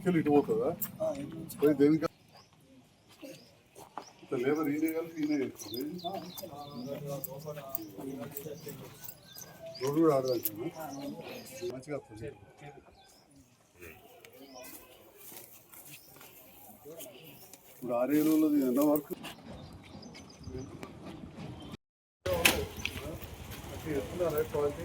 ఇటుకెళ్ళి ఇటు పోతుందా? పోయి దేనికి లేబర్ ఈయనే కలిపి ఈయనే రోడ్డు కూడా ఆడదాం మంచిగా వస్తుంది. ఇప్పుడు ఆరు ఏళ్ళది ఎంత వర్క్? ఎత్తున్నారా క్వాలిటీ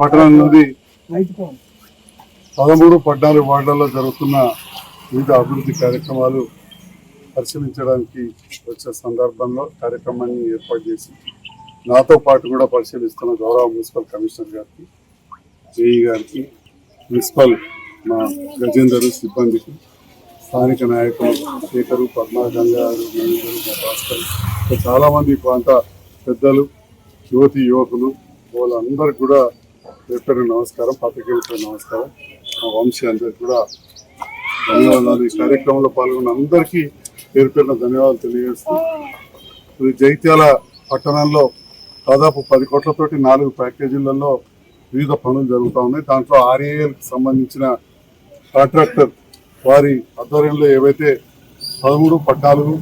పట్టణం నుండి పదమూడు పద్నాలుగు వార్డులలో జరుగుతున్న వివిధ అభివృద్ధి కార్యక్రమాలు పరిశీలించడానికి వచ్చే సందర్భంలో కార్యక్రమాన్ని ఏర్పాటు చేసి నాతో పాటు కూడా పరిశీలిస్తున్న గౌరవ మున్సిపల్ కమిషనర్ గారికి జేఈ గారికి మున్సిపల్ మా గజేందర్ సిబ్బందికి స్థానిక నాయకులు శేఖరు పద్మా గంగారు నవీందరు, భాస్కర్ చాలామంది ప్రాంత పెద్దలు యువతి యువకులు వాళ్ళందరికి కూడా పేరు నమస్కారం పత్రికలపై నమస్కారం. మా వంశీ అందరికి కూడా ధన్యవాదాలు. ఈ కార్యక్రమంలో పాల్గొన్న అందరికీ పేరు పేరున ధన్యవాదాలు తెలియజేస్తూ ఇది జైత్యాల పట్టణంలో దాదాపు పది కోట్లతోటి నాలుగు ప్యాకేజీలలో వివిధ పనులు జరుగుతూ ఉన్నాయి. దాంట్లో ఆర్ఏఎల్కి సంబంధించిన కాంట్రాక్టర్ వారి ఆధ్వర్యంలో ఏవైతే పదమూడు పద్నాలుగు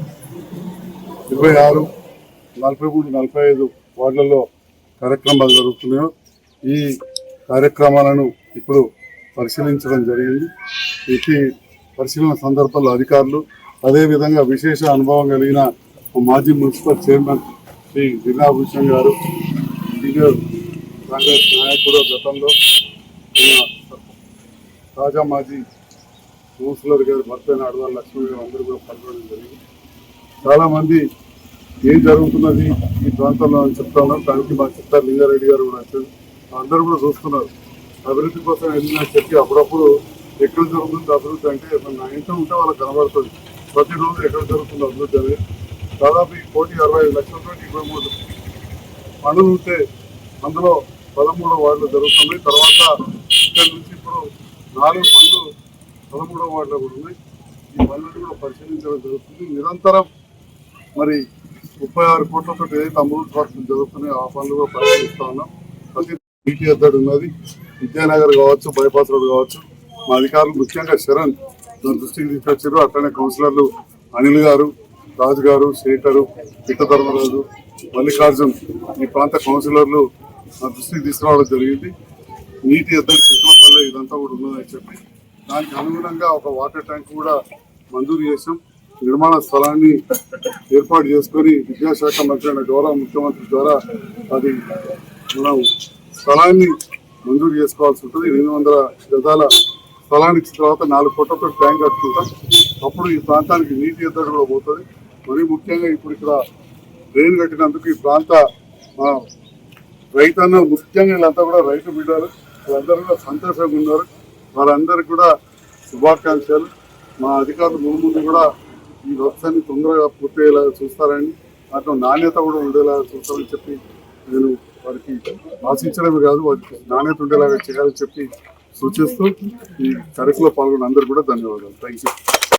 ఇరవై ఆరు నలభై మూడు నలభై ఐదు వార్డులలో కార్యక్రమాలు జరుగుతున్నాయో ఈ కార్యక్రమాలను ఇప్పుడు పరిశీలించడం జరిగింది. ఇది పరిశీలన సందర్భంలో అధికారులు అదేవిధంగా విశేష అనుభవం కలిగిన మాజీ మున్సిపల్ చైర్మన్ శ్రీ జిల్లాభూషణ్ గారు సీనియర్ కాంగ్రెస్ నాయకుడు గతంలో తాజా మాజీ కౌన్సిలర్ గారు భర్త అడవాళ్ళ లక్ష్మణ్ గారు అందరూ కూడా పాల్గొనడం జరిగింది. చాలామంది ఏం జరుగుతున్నది ఈ ప్రాంతంలో అని చెప్తా ఉన్నారు. దానికి మా చిత్తారు లింగారెడ్డి గారు కూడా వచ్చారు. అందరూ కూడా చూస్తున్నారు. అభివృద్ధి కోసం వెళ్ళిన చెప్పి అప్పుడప్పుడు ఎక్కడ జరుగుతుంది అభివృద్ధి అంటే మన నా ఇంట్లో ఉంటే వాళ్ళకి కనబడుతుంది. ప్రతిరోజు ఎక్కడ జరుగుతున్న అభివృద్ధి అనేది దాదాపు ఈ కోటి అరవై ఐదు లక్షలతో ఇరవై మూడు పనులు ఉంటే అందులో పదమూడో వార్డులు జరుగుతున్నాయి. తర్వాత ఇక్కడ నుంచి ఇప్పుడు నాలుగు పనులు పదమూడో వార్డులో కూడా ఉన్నాయి. ఈ పనులను కూడా పరిశీలించడం జరుగుతుంది. నిరంతరం మరి ముప్పై ఆరు కోట్లతో ఏదైతే అమృత్ వర్క్ జరుగుతున్నాయో ఆ పనులు కూడా పరిశీలిస్తా ఉన్నాం. ప్రతి నీటి ఎద్దడి ఉన్నది. విద్యానగర్ కావచ్చు బైపాస్ రోడ్ కావచ్చు. మా అధికారులు ముఖ్యంగా శరణ్ నా దృష్టికి తీసుకొచ్చారు. అట్లనే కౌన్సిలర్లు అనిల్ గారు రాజు గారు శేఖరు పిట్ట ధర్మరాజు మల్లికార్జున్ ఈ ప్రాంత కౌన్సిలర్లు నా దృష్టికి తీసుకురావడం జరిగింది. నీటి ఎద్దరి చిత్రపల్లె ఇదంతా కూడా ఉన్నదని చెప్పి. దానికి అనుగుణంగా ఒక వాటర్ ట్యాంక్ కూడా మంజూరు చేసాం నిర్మాణ స్థలాన్ని ఏర్పాటు చేసుకొని విద్యాశాఖ మంత్రి అయిన గౌరవ ముఖ్యమంత్రి ద్వారా అది మనం స్థలాన్ని మంజూరు చేసుకోవాల్సి ఉంటుంది. ఎనిమిది వందల గజాల స్థలానికి తర్వాత నాలుగు కోట్లతో ట్యాంక్ కట్టుకుంటాం అప్పుడు ఈ ప్రాంతానికి నీటి ఎద్దడి కూడా పోతుంది. మరి ముఖ్యంగా ఇప్పుడు ఇక్కడ డ్రైన్ కట్టినందుకు ఈ ప్రాంత రైతన్న ముఖ్యంగా వీళ్ళంతా కూడా రైతు బిడ్డారు వాళ్ళందరూ కూడా సంతోషంగా ఉన్నారు. వాళ్ళందరికీ కూడా శుభాకాంక్షలు. మా అధికారులు ముందు ముందు కూడా ఈ వర్షాన్ని తొందరగా పూర్తయ్యేలాగా చూస్తారని దాంట్లో నాణ్యత కూడా ఉండేలాగా చూస్తారని చెప్పి నేను వారికి ఆశించడమే కాదు వారికి నాణ్యత ఉండేలాగా చేయాలని చెప్పి సూచిస్తూ ఈ కార్యక్రమంలో పాల్గొన్న అందరికీ కూడా ధన్యవాదాలు. Thank you